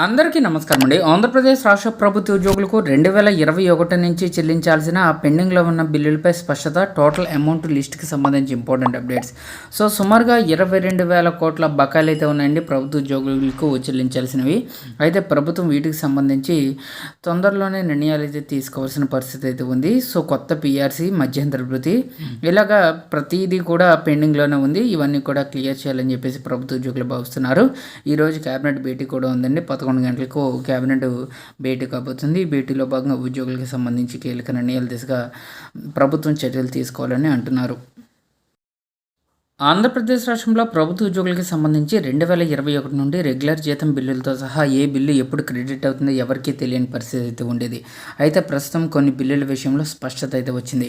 అందరికీ నమస్కారం అండి. ఆంధ్రప్రదేశ్ రాష్ట్ర ప్రభుత్వ ఉద్యోగులకు రెండు వేల ఇరవై ఒకటి నుంచి చెల్లించాల్సిన పెండింగ్లో ఉన్న బిల్లులపై స్పష్టత టోటల్ అమౌంట్ లిస్ట్కి సంబంధించి ఇంపార్టెంట్ అప్డేట్స్. సో సుమారుగా ఇరవై రెండు వేల కోట్ల బకాయిలు అయితే ఉన్నాయండి ప్రభుత్వ ఉద్యోగులకు చెల్లించాల్సినవి. అయితే ప్రభుత్వం వీటికి సంబంధించి తొందరలోనే నిర్ణయాలు అయితే తీసుకోవాల్సిన పరిస్థితి అయితే ఉంది. సో కొత్త పిఆర్సీ మధ్యంతర భృతి ఇలాగా ప్రతిదీ కూడా పెండింగ్లోనే ఉంది. ఇవన్నీ కూడా క్లియర్ చేయాలని చెప్పేసి ప్రభుత్వ ఉద్యోగులు భావిస్తున్నారు. ఈరోజు కేబినెట్ భేటీ కూడా ఉందండి. పదకొండు గంటలకు కేబినెట్ భేటీ కాబోతుంది. భేటీలో భాగంగా ఉద్యోగులకు సంబంధించి కీలక నిర్ణయాల దిశగా ప్రభుత్వం చర్యలు తీసుకోవాలని అంటున్నారు. ఆంధ్రప్రదేశ్ రాష్ట్రంలో ప్రభుత్వ ఉద్యోగులకు సంబంధించి రెండు వేల ఇరవై ఒకటి నుండి రెగ్యులర్ జీతం బిల్లులతో సహా ఏ బిల్లు ఎప్పుడు క్రెడిట్ అవుతుందో ఎవరికీ తెలియని పరిస్థితి అయితే ఉండేది. అయితే ప్రస్తుతం కొన్ని బిల్లుల విషయంలో స్పష్టత అయితే వచ్చింది.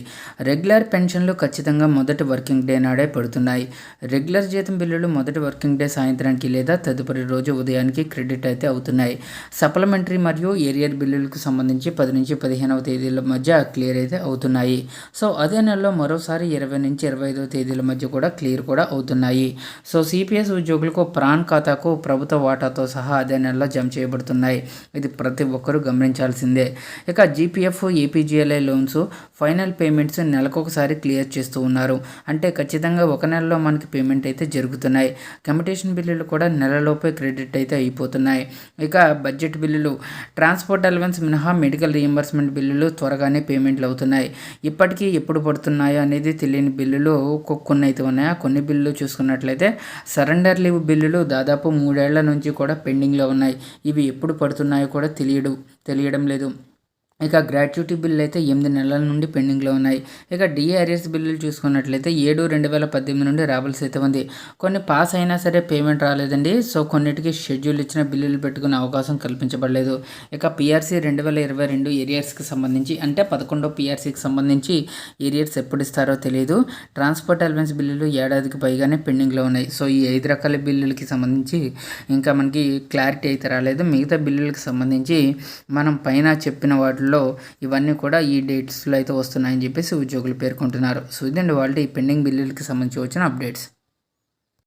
రెగ్యులర్ పెన్షన్లు ఖచ్చితంగా మొదటి వర్కింగ్ డే నాడే పడుతున్నాయి. రెగ్యులర్ జీతం బిల్లులు మొదటి వర్కింగ్ డే సాయంత్రానికి లేదా తదుపరి రోజు ఉదయానికి క్రెడిట్ అయితే అవుతున్నాయి. సప్లిమెంటరీ మరియు ఏరియర్ బిల్లులకు సంబంధించి పది నుంచి పదిహేనవ తేదీల మధ్య క్లియర్ అయితే అవుతున్నాయి. సో అదే నెలలో మరోసారి ఇరవై నుంచి ఇరవై ఐదవ తేదీల మధ్య కూడా క్లియర్ కూడా అవుతున్నాయి. సో సిపిఎస్ ఉద్యోగులకు ప్రాన్ ఖాతాకు ప్రభుత్వ వాటాతో సహా అదే నెలలో జమ చేయబడుతున్నాయి. ఇది ప్రతి ఒక్కరూ గమనించాల్సిందే. ఇక GPF APGLI loans final payments నెలకొకసారి క్లియర్ చేస్తూ ఉన్నారు. అంటే ఖచ్చితంగా ఒక నెలలో మనకి పేమెంట్ అయితే జరుగుతున్నాయి. కమిటేషన్ బిల్లులు కూడా నెలలోపే క్రెడిట్ అయితే అయిపోతున్నాయి. ఇక బడ్జెట్ బిల్లులు ట్రాన్స్పోర్ట్ అలవెన్స్ మినహా మెడికల్ రీఎంబర్స్మెంట్ బిల్లులు త్వరగానే పేమెంట్లు అవుతున్నాయి. ఇప్పటికీ ఎప్పుడు పడుతున్నాయో అనేది తెలియని బిల్లులు కొన్ని అయితే ఉన్నాయా? కొన్ని బిల్లులు చూసుకున్నట్లయితే సరెండర్ లీవ్ బిల్లులు దాదాపు మూడేళ్ళ నుంచి కూడా పెండింగ్లో ఉన్నాయి. ఇవి ఎప్పుడు పడుతున్నాయో కూడా తెలియడు తెలియడం లేదు. ఇక గ్రాట్యుటీ బిల్లు అయితే ఎనిమిది నెలల నుండి పెండింగ్లో ఉన్నాయి. ఇక డిఆర్ఎస్ బిల్లులు చూసుకున్నట్లయితే ఏడు రెండు వేల పద్దెనిమిది నుండి రావాల్సి అయితే ఉంది. కొన్ని పాస్ అయినా సరే పేమెంట్ రాలేదండి. సో కొన్నిటికి షెడ్యూల్ ఇచ్చిన బిల్లులు పెట్టుకునే అవకాశం కల్పించబడలేదు. ఇక పిఆర్సీ రెండు వేల ఇరవై రెండు ఏరియర్స్కి సంబంధించి అంటే పదకొండో పిఆర్సీకి సంబంధించి ఏరియర్స్ ఎప్పుడు ఇస్తారో తెలియదు. ట్రాన్స్పోర్ట్ అలవెన్స్ బిల్లులు ఏడాదికి పైగానే పెండింగ్లో ఉన్నాయి. సో ఈ ఐదు రకాల బిల్లులకి సంబంధించి ఇంకా మనకి క్లారిటీ అయితే రాలేదు. మిగతా బిల్లులకు సంబంధించి మనం పైన చెప్పిన వాటిల్లో ఇవన్నీ కూడా ఈ డేట్స్లో అయితే వస్తున్నాయని చెప్పేసి ఉద్యోగులు పేర్కొంటున్నారు. సో ఇదండి వాళ్ళ ఈ పెండింగ్ బిల్లులకి సంబంధించి వచ్చిన అప్డేట్స్.